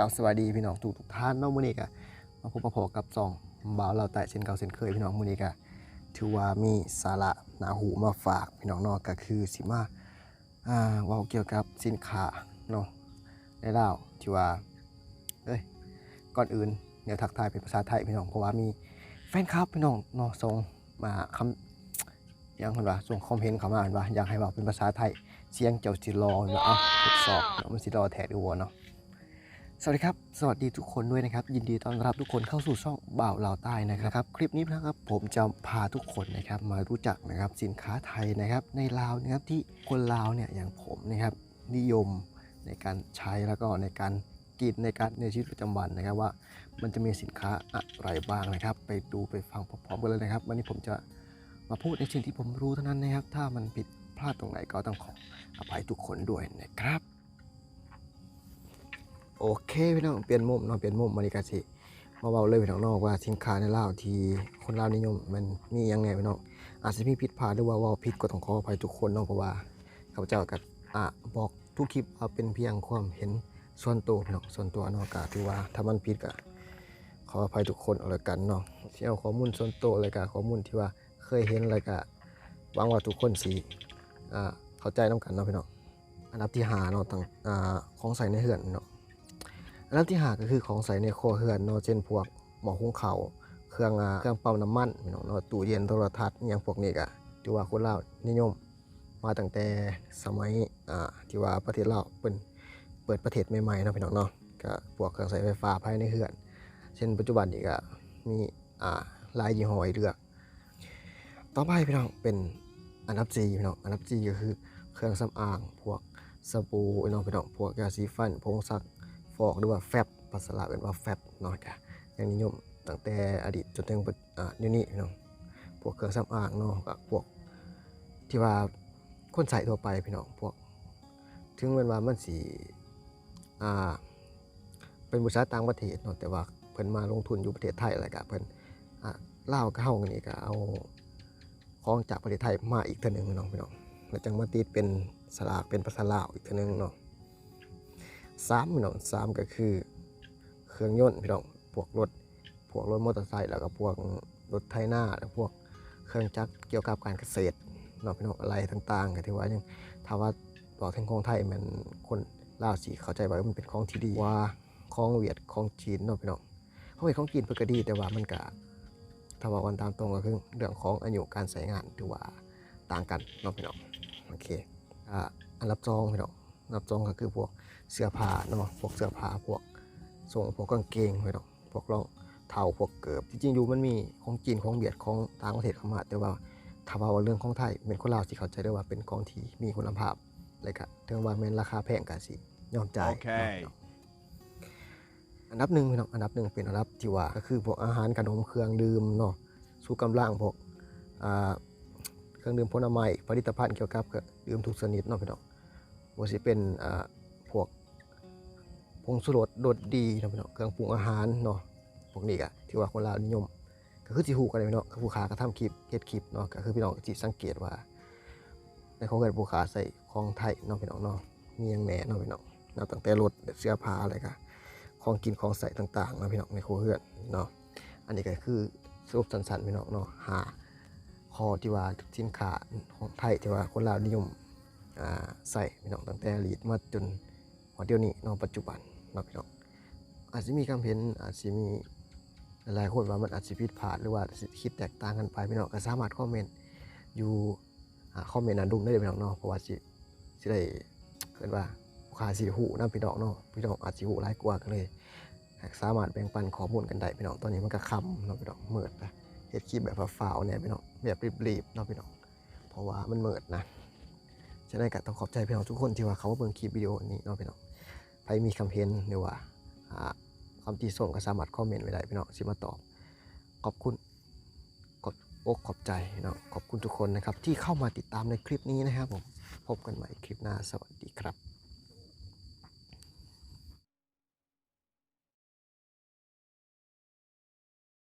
กล่าวสวัสดีพี่น้องทุกทุกท่านเน้องมื้อนี้ก็มาพบปะพอกับซองบ่าวเราแต่เช่นเก่าเช่นเคยพี่น้องมื้อนี้ก็ถือว่ามีสาระหนาหูมาฝากพี่น้องเนาะก็คือสิมาอ่าเว้าเกี่ยวกับสินค้าเนาะในลาวที่ว่าเอ้ยก่อนอื่นเดี๋ยวทักทายเป็นภาษาไทยพี่น้องเพราะว่ามีแฟนคลับพี่น้องเนาะส่งมาคำยังเพิ่นว่าส่งคอมเมนต์เข้ามาเห็นว่าอยากให้เว้าเป็นภาษาไทย เสียงเจ้าสิรอเนาะอะทดสอบเนาะมันสิรอแท้ดูวะเนาะ สวัสดีครับ สวัสดีทุกคนด้วยนะครับ ยินดีต้อนรับทุกคนเข้าสู่ช่องบ่าวลาใต้นะครับ คลิปนี้นะครับผมจะพาทุกคนนะครับมารู้จักนะครับสินค้าไทยนะครับในลาวนะครับที่คนลาวเนี่ยอย่างผมนะครับนิยมในการใช้แล้วก็ในการกินในการในชีวิตประจำวันนะครับว่า มันจะมีสินค้าอะไรบ้างนะครับ ไปดูไปฟังพร้อมๆกันเลยนะครับ วันนี้ผมจะมาพูดในสิ่งที่ผมรู้เท่านั้นนะครับ ถ้ามันผิดพลาดตรงไหนก็ต้องขออภัยทุกคนด้วยนะครับ โอเคพี่น้องเปลี่ยนมุมเนาะเปลี่ยนมุมมาดีกาสิมาเบาเลยพี่น้องนอกว่าสินค้าในลาวที่คนลาวนิยมมันมียังไงพี่น้องอาจจะมีผิดพลาดหรือว่าว่าผิดก็ต้องขออภัยทุกคนเนาะเพราะว่าข้าพเจ้ากับอะบอกทุกคลิปเอาเป็นเพียงความเห็นส่วนตัวพี่น้องส่วนตัวเนาะก็ถือว่าถ้ามันผิดก็ขออภัยทุกคนเอาละกันเนาะที่เอาข้อมูลส่วนตัวอะไรก็ข้อมูลที่ว่าเคยเห็นอะไรก็หวังว่าทุกคนสิอ่าเข้าใจน้กันเนาะพี่น้องอันดับที่หาเนาะต่างอ่าของใส่ในเหือนเนาะ อันดับที่หาก็คือของใส่ในครัวเรือนเนาะเช่นพวกหม้อหุงข้าวเครื่องเครื่องเปั๊มน้ำมันนองเนาะตู้เย็นโทรทัศน์อย่างพวกนี้ก็ที่ว่าคนลาวนิยม มาตั้งแต่สมัยอ่าที่ว่าประเทศลาวเป็นเปิดประเทศใหม่ๆเนาะพี่น้องเนาะก็พวกเครื่องใช้ไฟฟ้าภายในเรือน เช่นปัจจุบันนี้ก็มีอ่าลายยี่ห้อเลือก ต่อไปพี่น้องเป็นอันดับ4พี่น้องอันดับ4ก็คือเครื่องสำอางพวกสบู่พี่น้องพี่น้องพวกยาสีฟันผงซัก ฟอกหรือว่าแฟบภาษาลาวเป็นว่าแฟบเนาะจ้ะยังนิยมตั้งแต่อดีตจนถึงปัจอ่าเดี๋ยวนี้พี่น้องพวกเครื่องสำอางเนาะกับพวกที่ว่าคนใส่ทั่วไปพี่น้องพวก ถึงแมันว่ามันสีอ่าเป็นบริษัทต่างประเทศเนาะแต่ว่าเพิ่นมาลงทุนอยู่ประเทศไทยอะไรกับเพิ่นอ่าลาวก็เฮากันนี่ก็เอาของจากประเทศไทยมาอีกเทื่อหนึงพี่น้องพี่น้องแล้วจังมาติดเป็นสลากเป็นภาษาลาวอีกเทื่อหนึงเนาะ สามพี่น้องสามก็คือ เครื่องยนต์พี่น้องพวกรถพวกรถมอเตอร์ไซค์แล้วก็พวกรถไถนาแล้วพวกเครื่องจักรเกี่ยวกับการเกษตรเนาะพี่น้องอะไรต่างๆก็ถือว่ายังถ้าว่าบอกถึงของไทยมันคนลาวสีเข้าใจว่ามันเป็นของที่ดีว่าของเวียดของจีนเนาะพี่น้องของเวียดของจีนเพิ่นก็ดีแต่ว่ามันก็ถ้าว่ากันตามตรงก็คือเรื่องของอายุการใช้งานถือว่าต่างกันเนาะพี่น้องโอเคอ่าอันรับจองพี่น้องรับจองก็คือพวก เสื้อผ้าเนาะพวกเสื้อผ้าพวกส่งพวกกางเกงไว้เนาะพวกรองเท้าพวกเกิบจริงๆอยู่มันมีของจีนของเบียดของต่างประเทศเข้ามาแต่ว่าถ้าว่าเรื่องของไทยเป็นคนลาวที่เข้าใจได้ว่าเป็นของที่มีคุณภาพเลยก็ถึงว่าแม้นราคาแพงกันสิยอมจ่ายโอเคเนาะอันดับหนึ่งพี่น้องอันดับหนึ่งเป็นอันดับที่ว่าก็คือพวกอาหารขนมเครื่องดื่มเนาะสู้กำลังพวกอ่าเครื่องดื่มผลไม้ผลิตภัณฑ์เกี่ยวกับเครื่องดื่มทุกชนิดเนาะพี่น้องว่าสิเป็นอ่าพวกผ งชูรสรสดีเนาะพี่น้องเครื่องปรุงอาหารเนาะพวกนี้ก็ที่ว่าคนลาวนิยม ก็คือสิฮู้กันเลยพี่น้องคือผู้ค้าก็ทำคลิปเฮ็ดคลิปเนาะก็คือพี่น้องสิสังเกตว่า ในของเกิดผู้ค้าใส่ของไทยเนาะพี่น้องเนาะมีหยังแหน่เนาะพี่น้องเนาะตั้งแต่รถเสื้อผ้าอะไรก็ของกินของใส่ต่างๆเนาะพี่น้องในครัวเรือนเนาะอันนี้ก็คือสรุปสั้นๆพี่น้องเนาะหาข้อที่ว่าสินค้าของไทยที่ว่าคนลาวนิยมอ่าใส่พี่น้องตั้งแต่ลีดมาจนหัวเดียวนี้เน้องปัจจุบัน เนาะพี่น้องอาจจะมีคำเห็นอาจจะมีหลายคนว่ามันอาจจะผิดพลาดหรือว่าคิดแตกต่างกันไปพี่น้องก็สามารถคอมเมนต์อยู่คอมเมนต์นั้นดุได้เลยพี่น้องเนาะเพราะว่าสิสิได้เกิดว่าลูกค้าสิหูนะพี่น้องเนาะพี่น้องอาจสิหูหลายกว่ากันเลยสามารถแบ่งปันข้อมูลกันได้พี่น้องตอนนี้มันก็คำเนาะพี่น้องเมิดไปเฮ็ดคลิปแบบฟ้าวเนี่ยพี่น้องแบบรีบๆเนาะพี่น้องเพราะว่ามันเมิดนะฉะนั้นก็ต้องขอบใจพี่น้องทุกคนที่ว่าเขามาเบิ่งคลิปวิดีโอนี้เนาะพี่น้อง ไปมีคำเห็นหรือว่าความที่ส่งก็สามารถคอมเมนต์ไว้ได้พี่น้องสิมาตอบ ขอบคุณกดอกขอบใจเนาะขอบคุณทุกคนนะครับที่เข้ามาติดตามในคลิปนี้นะครับผมพบกันใหม่คลิปหน้าสวัสดีครับ